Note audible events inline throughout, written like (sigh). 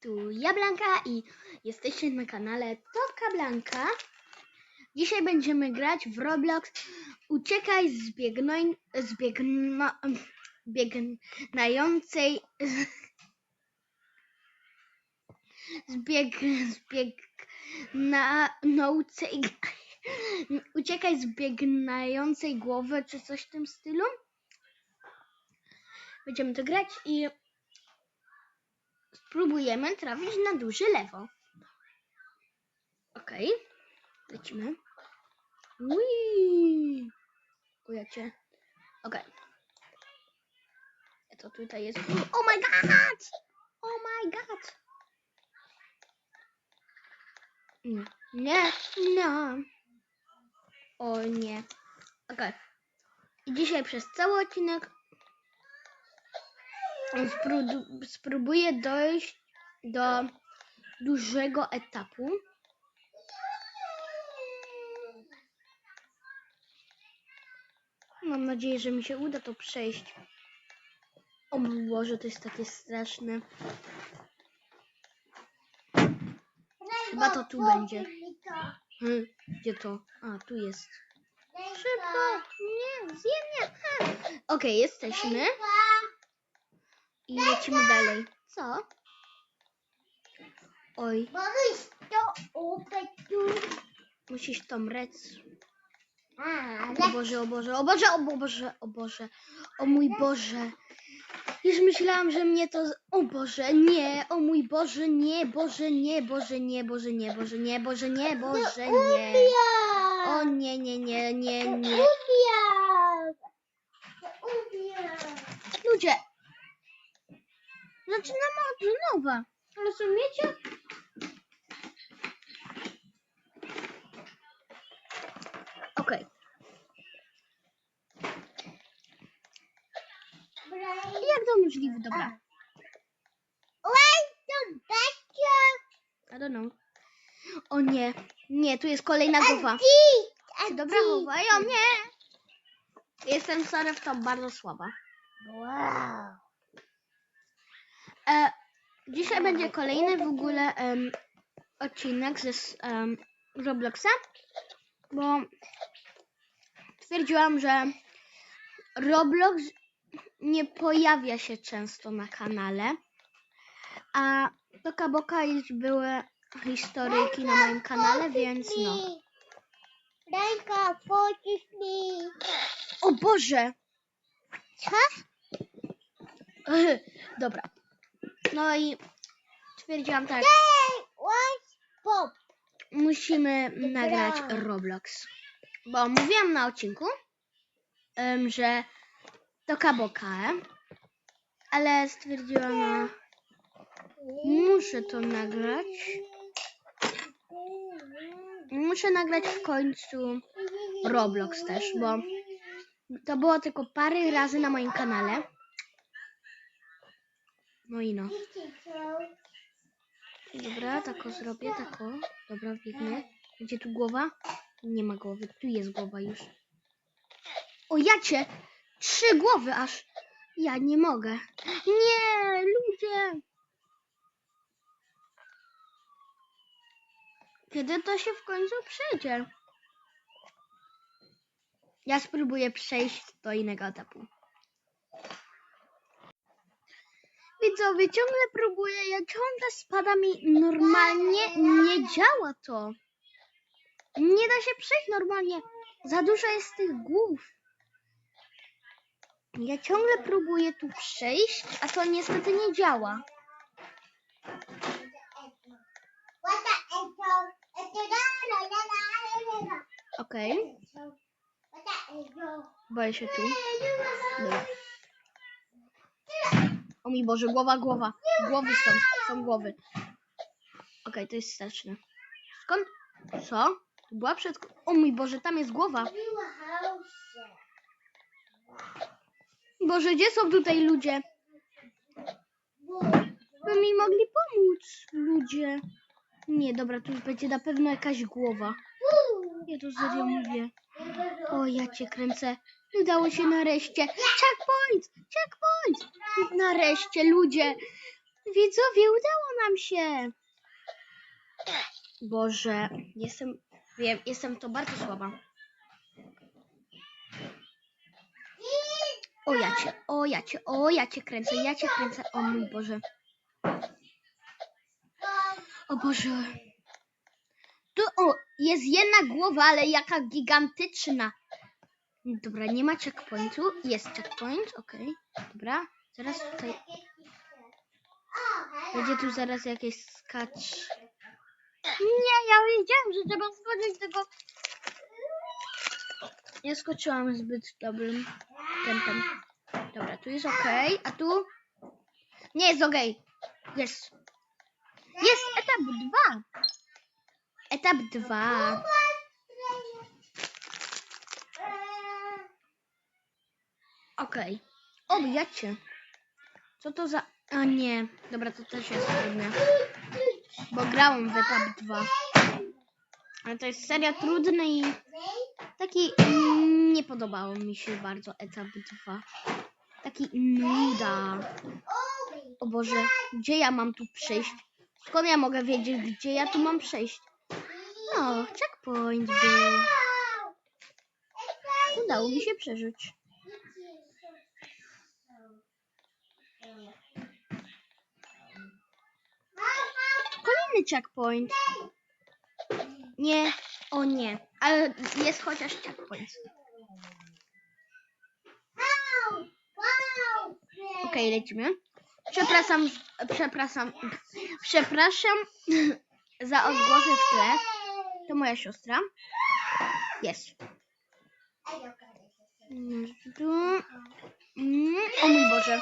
Tu ja Blanka i jesteście na kanale Toka Blanka. Dzisiaj będziemy grać w Roblox Uciekaj z biegnoj, z biegno, biegnającej z bieg, z biegnającej Uciekaj z biegnającej głowy czy coś w tym stylu. Będziemy to grać i spróbujemy trafić na duże lewo. Okej, lecimy. Ui. Kujacie. Okej. To tutaj jest. Oh my god! Oh my god! Nie, no. O nie. Okej. I dzisiaj przez cały odcinek spróbuję dojść do dużego etapu. Mam nadzieję, że mi się uda to przejść. O Boże, to jest takie straszne. Chyba to tu będzie. Hmm, gdzie to? A, tu jest. Szybko! Nie, zjem. Okej, jesteśmy. I lecimy dalej. Co? Oj, Boris, to open tu. musisz to mrec. A, O Boże, o Boże, o Boże, o Boże, o Boże, o mój Boże. Już myślałam, że mnie to... O Boże, nie, o mój Boże, nie, Boże, nie, Boże, nie, Boże, nie, Boże, nie, Boże, nie, Boże, nie. O nie, nie, nie, nie, nie. Ubiał. Ubiał. Ludzie, zaczynamy od nowa. Rozumiecie? Okej, jak to możliwe? Dobra, Wait, to będzie. I don't know. O nie, nie, tu jest kolejna głowa. Czy dobra głowa? Ja nie. Jestem sorry w to bardzo słaba. Wow. E, dzisiaj będzie kolejny w ogóle em, odcinek ze em, Robloxa, bo stwierdziłam, że Roblox nie pojawia się często na kanale, a Toka Boka już były historyjki na moim kanale, więc no. Ręka, pocisz mi. O Boże! Co? Dobra. No i stwierdziłam tak, musimy nagrać Roblox. Bo mówiłam na odcinku, że to kaboka, ale stwierdziłam, no, muszę to nagrać. Muszę nagrać w końcu Roblox też, bo to było tylko parę razy na moim kanale. No i no. Dobra, tako zrobię, tako. Dobra, biegnę. Gdzie tu głowa? Nie ma głowy, tu jest głowa już. O jacie! Trzy głowy aż! Ja nie mogę. Nie, ludzie! Kiedy to się w końcu przejdzie? Ja spróbuję przejść do innego etapu. Widzowie, ciągle próbuję, ja ciągle spada mi normalnie, nie działa to. Nie da się przejść normalnie. Za dużo jest tych głów. Ja ciągle próbuję tu przejść, a to niestety nie działa. Okej? It's boję się tu. Dobra. O mój Boże, głowa, głowa. Głowy są, są głowy. Okej, to jest straszne. Skąd? Co? Była przed... O mój Boże, tam jest głowa. Boże, gdzie są tutaj ludzie? By mi mogli pomóc, ludzie. Nie, dobra, tu będzie na pewno jakaś głowa. Ja to serio mówię. O, ja cię kręcę. Udało się nareszcie. Checkpoint! Checkpoint! Nareszcie, ludzie. Widzowie, udało nam się. Boże, jestem, wiem, jestem to bardzo słaba. O ja cię, o ja cię, o ja cię kręcę, ja cię kręcę, o mój Boże. O Boże. Tu, o, jest jedna głowa, ale jaka gigantyczna. Dobra, nie ma checkpointu. Jest checkpoint, okej. Dobra, zaraz tutaj będzie tu zaraz jakieś skacz. Nie, ja wiedziałem, że trzeba skoczyć tego. Nie skoczyłam zbyt dobrym tempem. Dobra, tu jest ok, a tu nie jest ok. Jest. Jest etap 2. Etap 2. Okej. Obijacie. Co to za... A nie. Dobra, to też jest trudne. Bo grałam w etap 2. Ale to jest seria trudna i taki... Nie podobało mi się bardzo etap 2. Taki nuda. O Boże, gdzie ja mam tu przejść? Skąd ja mogę wiedzieć, gdzie ja tu mam przejść? O, checkpoint był. Udało mi się przeżyć. Kolejny checkpoint. Nie, o nie, ale jest chociaż checkpoint. Okej, lecimy. Przepraszam, przepraszam, przepraszam (laughs) za odgłosy w tle. To moja siostra. Jest. Mm. Mm, O mój Boże.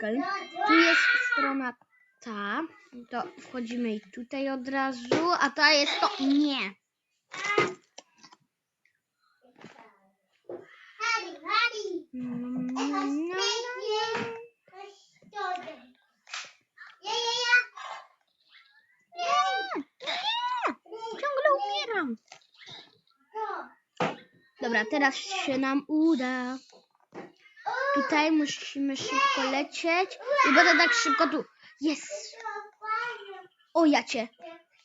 Okej. Tu jest strona ta. To wchodzimy i tutaj od razu. A ta jest to. Nie. Dobra, teraz się nam uda. Tutaj musimy szybko lecieć. I będę tak szybko tu. Jest. O, ja cię.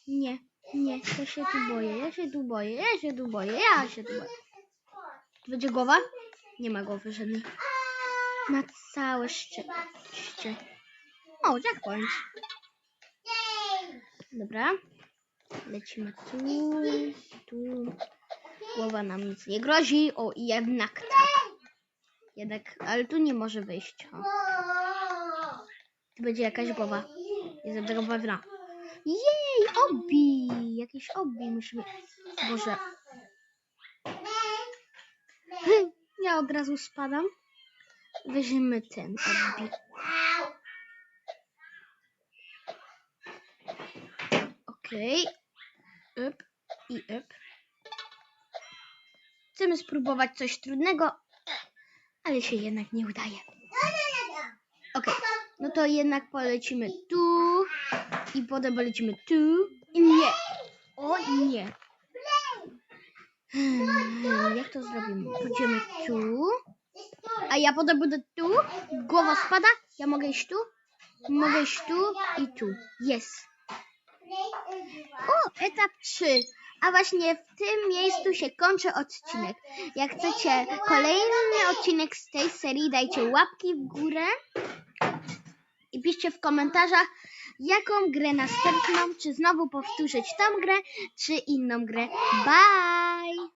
Nie, nie, ja się tu boję, ja się tu boję, ja się tu boję, ja się tu boję. Tu będzie głowa? Nie ma głowy żadnej. Na całe szczęście. O, checkpoint. Dobra. Lecimy tu, tu. Głowa nam nic nie grozi. O, jednak tak. Jednak, ale tu nie może wyjść. O, tu będzie jakaś głowa. Jestem tego pewna. Jej, obi! Jakiś obi musimy... Boże. (laughs) Ja od razu spadam. Weźmiemy ten obi. Okej. Up i up. Chcemy spróbować coś trudnego, ale się jednak nie udaje. Okej, no to jednak polecimy tu i potem polecimy tu i nie. O nie. Hmm, jak to zrobimy? Pójdziemy tu, a ja potem będę tu, głowa spada, ja mogę iść tu, mogę iść tu i tu. Jest. O, etap 3. A właśnie w tym miejscu się kończy odcinek. Jak chcecie kolejny odcinek z tej serii, dajcie łapki w górę i piszcie w komentarzach, jaką grę następną, czy znowu powtórzyć tą grę, czy inną grę. Bye!